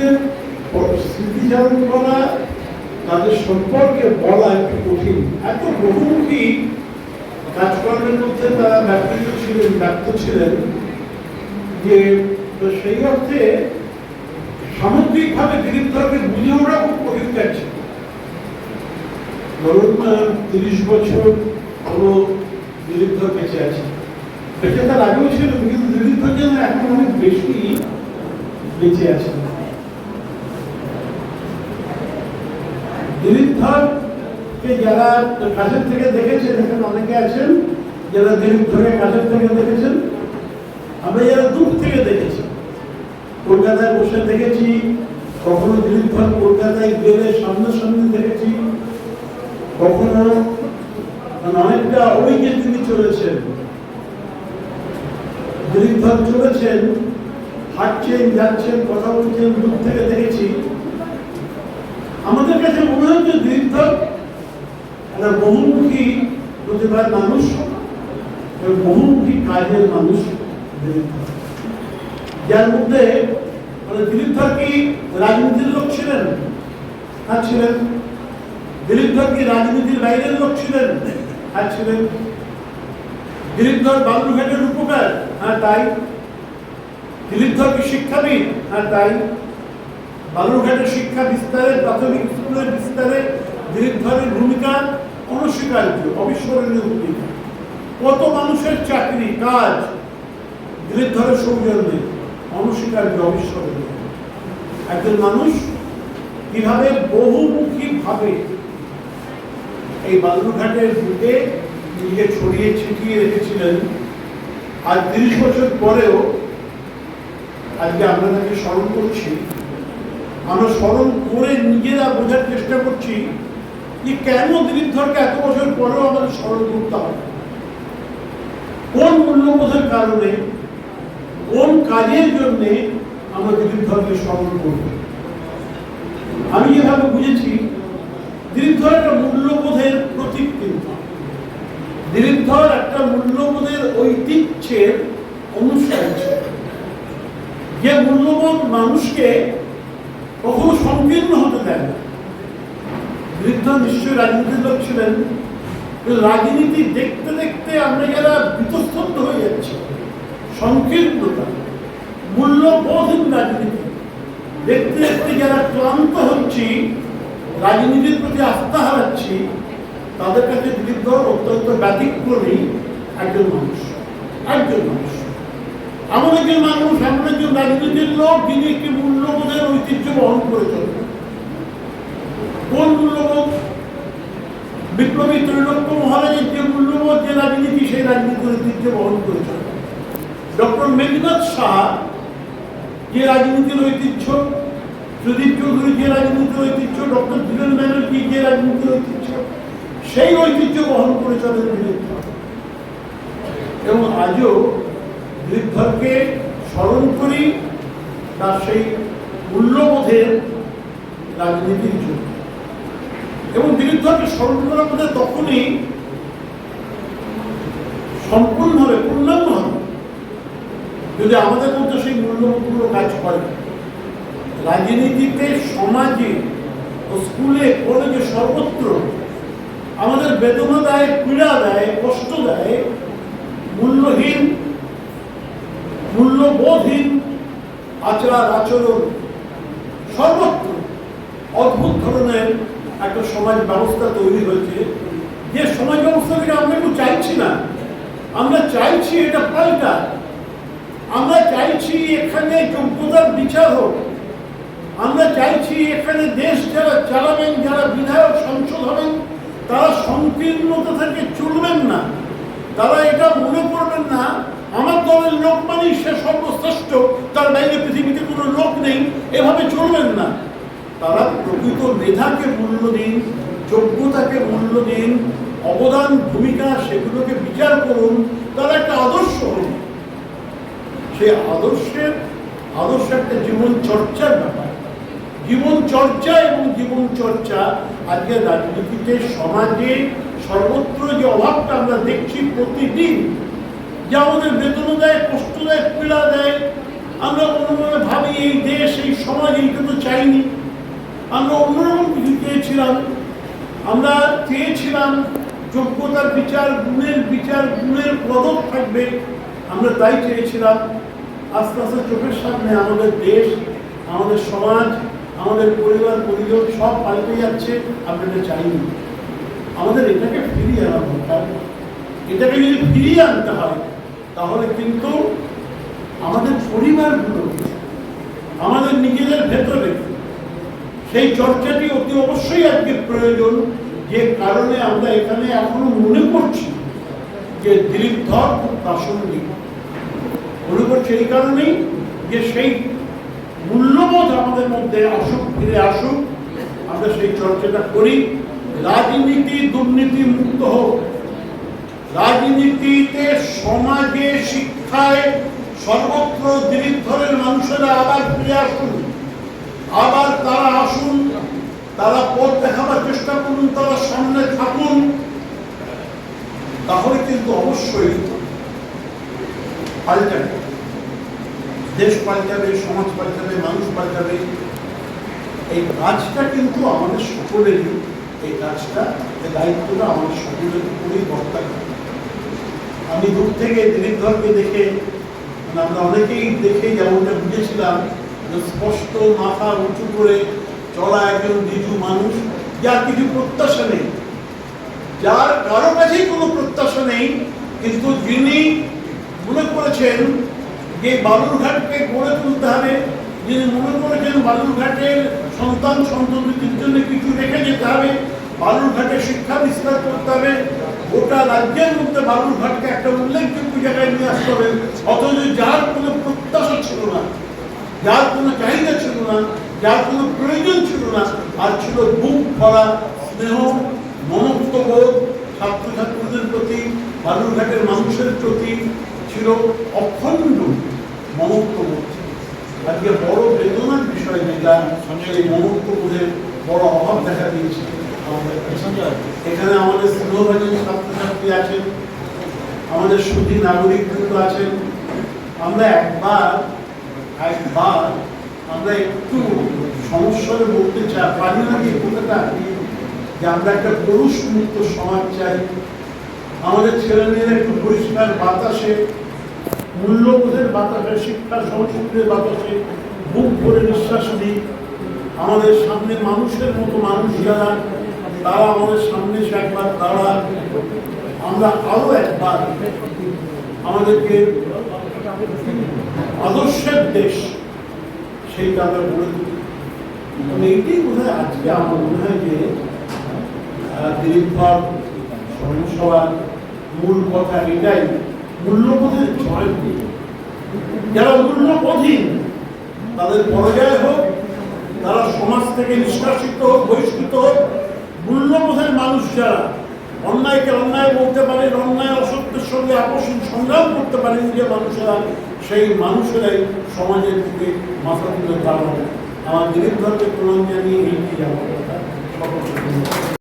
ব্যক্তিদের স্মৃতিচারণ করা তাদের সম্পর্কে বলা একটু কঠিন। এত বহুমুখী কাজকর্মের মধ্যে তারা ব্যক্তিত ছিলেন ব্যক্ত ছিলেন যে সেই অর্থে সামগ্রিকভাবে দিলীপধরকে বুঝে ওঠা খুব কঠিন কাছে ধরুন তিরিশ বছর হলো দিলীপধর বেঁচে আছে। বেঁচে তার আগেও ছিল, কিন্তু দিলীপধর যেন এখন অনেক বেশি বেঁচে আছে। দিলীপ ধরকে যারা কাছের থেকে দেখেছেন, এখানে অনেকে আছেন, যারা দিলীপ ধরের কাছের থেকে দেখেছেন, আমরা যারা দূর থেকে দেখেছি, কলকাতায় বসে দেখেছি, কখনো দিলীপ ধর কলকাতায় গেলে সামনাসামনি দেখেছি, কখনো মানে অনেকটা ওই যে তিনি চলেছেন। দিলীপ ধর চলেছেন, হাঁটছেন, যাচ্ছেন, কথা বলছেন, দূর থেকে দেখেছি। আমাদের কাছে মনে হচ্ছে দীর্ঘ একটা বহুমুখী প্রতিভার মানুষ বহুমুখী কাজের মানুষ যার মধ্যে মানে দিলীপ ধর কি রাজনীতির লোক ছিলেন? হ্যাঁ ছিলেন? দিলীপ ধর কি রাজনীতির বাইরের লোক ছিলেন? হ্যাঁ ছিলেন? দিলীপ ধর বালুরঘাটের উপকার? হ্যাঁ তাই। দিলীপ ধর কি শিক্ষাবিদ? হ্যাঁ তাই। বালুরঘাটের শিক্ষা বিস্তারে, প্রাথমিক স্কুলের বিস্তারে ধরের ভূমিকা অনস্বীকার্য, অবিস্মরণীয় ভূমিকা কত মানুষের চাকরি, কাজ ধরের সৌজন্যে, অনস্বীকার্য, অবিস্মরণীয়। একজন মানুষ কীভাবে বহুমুখী ভাবে এই বালুরঘাটের বুকে নিজে ছড়িয়ে ছিটিয়ে রেখেছিলেন আর তিরিশ বছর পরেও আজকে তাকে স্মরণ করছি। আমরা স্মরণ করে নিজেরা বোঝার চেষ্টা করছি যে কেন দিলীপ ধরকে এত বছর পরেও আমাদের স্মরণ করতে হবে কোন মূল্যবোধের কারণে, কোন কাজের জন্য আমরা দিলীপ ধরকে স্মরণ করব? আমি যেভাবে বুঝেছি দিলীপ ধর একটা মূল্যবোধের প্রতীক কিন্তু। দিলীপ ধর একটা মূল্যবোধের ঐতিহ্যের ছিল। যে মূল্যবোধ মানুষকে কখনো সংকীর্ণ হতে দেয়। না বৃদ্ধ নিশ্চয়ই রাজনীতির লোক ছিলেন। রাজনীতি দেখতে দেখতে আমরা যারা বিতস্তব্ধ হয়ে যাচ্ছি। সংকীর্ণতা মূল্যবোধহীন রাজনীতি। দেখতে দেখতে যারা ক্লান্ত হচ্ছি, রাজনীতির প্রতি আস্থা হারাচ্ছি, তাদের কাছে ধর অত্যন্ত ব্যতিক্রমী একজন মানুষ একজন মানুষ। এমন একজন মানুষ এমন একজন রাজনীতির লোক যিনি একটি মূল্যবোধের ঐতিহ্য বহন করে চলেন। কোন মূল্যবোধ? বিপ্লবী ত্রৈলোক্য মহারাজের যে মূল্যবোধ যে রাজনীতি, সেই রাজনীতির ঐতিহ্য বহন করে চলেন। ডক্টর মেঘনাথ শাহ যে রাজনীতির ঐতিহ্য, সুদীপ চৌধুরী যে রাজনীতির ঐতিহ্য, ডক্টর ধীরেন ব্যানার্জি যে রাজনীতির ঐতিহ্য, সেই ঐতিহ্য বহন করে চলেন এবং আজও দিলীপধরকে স্মরণ করি তার সেই মূল্যবোধের রাজনীতির জন্য। এবং দিলীপধরকে স্মরণ করার মধ্যে তখনই সম্পূর্ণভাবে পূর্ণাঙ্গ হবে যদি আমাদের মধ্যে সেই মূল্যবোধগুলো কাজ করে, রাজনীতিতে, সমাজে ও স্কুলে, কলেজে সর্বত্র আমাদের বেদনা দেয়, পীড়া দেয়, কষ্ট দেয়, মূল্যহীন মূল্যবোধহীন আচার আচরণ সর্বত্র অদ্ভুত ধরনের একটা সমাজ ব্যবস্থা তৈরি হয়েছে। যে সমাজ ব্যবস্থাটাকে আমরা একটু চাইছি না। আমরা চাইছি এটা পাল্টা। আমরা চাইছি এখানে যোগ্যতার বিচার হোক। আমরা চাইছি এখানে দেশ যারা চালাবেন, যারা বিধায়ক সংসদ হবেন, তারা সংকীর্ণতা থেকে চলবেন না। তারা এটা মনে করবেন না আমার দলের লোক মানেই সে সর্বশ্রেষ্ঠ। তার বাইরে পৃথিবীতে কোনো লোক নেই। এভাবে চলবেন না। তারা প্রকৃত মেধাকে মূল্য দিন, যোগ্যতাকে মূল্য দিন, অবদান, ভূমিকা, সেগুলোকে বিচার করুন। তারা একটা আদর্শ হন সেই আদর্শের আদর্শ একটা জীবন চর্চার ব্যাপার। জীবন চর্চা এবং জীবন চর্চা আজকে রাজনীতিতে, সমাজে সর্বত্র যে অভাবটা আমরা দেখছি প্রতিদিন যে আমাদের বেতনও দেয় কষ্ট দেয়, পীড়া দেয়। আমরা অন্যভাবে ভাবি, এই দেশ, এই সমাজ এইটা তো চাইনি। আমরা অন্যরকম কিছু চেয়েছিলাম। আমরা চেয়েছিলাম যোগ্যতার বিচার, গুণের বিচার, গুণের পদক থাকবে। আমরা তাই চেয়েছিলাম। আস্তে আস্তে চোখের সামনে আমাদের দেশ, আমাদের সমাজ, আমাদের পরিবার, পরিজন সব পাল্টে যাচ্ছে। এটা চাইনি। আমাদের এটাকে ফিরিয়ে আনা দরকার। এটাকে যদি ফিরিয়ে আনতে হয় তাহলে কিন্তু আমাদের পরিবারগুলো, আমাদের নিজেদের ভেতরে, সেই চর্চাটি অতি অবশ্যই আজকে প্রয়োজন, যে কারণে আমরা এখানে এখনও মনে করছি যে দিলীপ ধর খুব প্রাসঙ্গিক। মনে করছি এই কারণেই যে সেই মূল্যবোধ আমাদের মধ্যে আসুক, ফিরে আসুক, আমরা সেই চর্চাটা করি। রাজনীতি, দুর্নীতি মুক্ত হোক রাজনীতিতে, সমাজে, শিক্ষায় সর্বত্র দিলীপ ধরের মানুষেরা আবার ফিরে আসুন। আবার তারা আসুন, তারা পথ দেখাবার চেষ্টা করুন, তারা সামনে থাকুন। তাহলে কিন্তু অবশ্যই পাল্টাবে। দেশ পাল্টাবে, সমাজ পাল্টাবে, মানুষ পাল্টাবে। এই কাজটা কিন্তু আমাদের সকলেরই, এই কাজটা, এই দায়িত্বটা আমাদের সকলের উপরেই বর্তা আমি দূর থেকে দিলীপ ধরকে দেখে মানে আমরা অনেকেই দেখে যেমনটা বুঝেছিলাম স্পষ্ট মাথা উঁচু করে চলা একজন নিচু মানুষ, যার কিছু প্রত্যাশা নেই। যার কারও কাছেই কোনো প্রত্যাশা নেই, কিন্তু যিনি মনে করেছেন যে বালুরঘাটকে গড়ে তুলতে হবে, যিনি মনে করেছেন বালুরঘাটের সন্তান সন্ততির জন্য কিছু রেখে যেতে হবে, বালুরঘাটে শিক্ষা বিস্তার করতে হবে গোটা রাজ্যের মধ্যে বালুরঘাটকে একটা উল্লেখযোগ্য জায়গায় নিয়ে আসতে হবে। অথচ যার কোনো প্রত্যাশা ছিল না, যার কোনো চাহিদা ছিল না, যার কোনো প্রয়োজন ছিল না, আর ছিল বুক ভরা স্নেহ মমত্ববোধ ছাত্রছাত্রীদের প্রতি বালুরঘাটের মানুষের প্রতি ছিল অখণ্ড মমত্ববোধ। আজকে বড় বেদনার বিষয় যেটা, সেই মমত্ববোধের বড় অভাব দেখা দিয়েছে। এখানে আমাদের স্নেহভাজন ছাত্রছাত্রী আছেন, আমাদের সুধী নাগরিক বৃন্দ আছেন। আমরা একবার একবার আমরা একটু সমস্যায় বলতে চাই পারি না কি কথাটা যে আমরা একটা পুরুষ মুক্ত সমাজ চাই। আমাদের ছেলেমেয়েরা একটু পরিষ্কার বাতাসে, মূল্যবোধের বাতাসে শিক্ষা সংস্কৃতির বাতাসে বুক ভরে নিঃশ্বাস দিই আমাদের সামনে মানুষের মতো মানুষ যারা তারা আমাদের সামনে এসে একবার দাঁড়া। আমরা আরও একবার আমাদেরকে আদর্শের দেশ সেই আমরা বলে এবং এইটাই বোধ হয় আজকে আমার মনে হয় যে দিলীপ স্মরণসভার মূল কথা এটাই। মূল্যবোধের জয়ন্তী যারা মূল্যবোধহীন, তাদের পরাজয় হোক, তারা সমাজ থেকে নিষ্কাশিত হোক, বহিষ্কৃত যারা অন্যায়কে অন্যায় বলতে পারেন অন্যায় অসত্যের সঙ্গে আকর্ষণ সংগ্রাম করতে পারেন যে মানুষেরা, সেই মানুষেরাই সমাজের দিকে মাথা তুলে দাঁড়াবে আমার ধরকে প্রণাম জানিয়ে এগিয়ে যাওয়ার কথা সকলকে।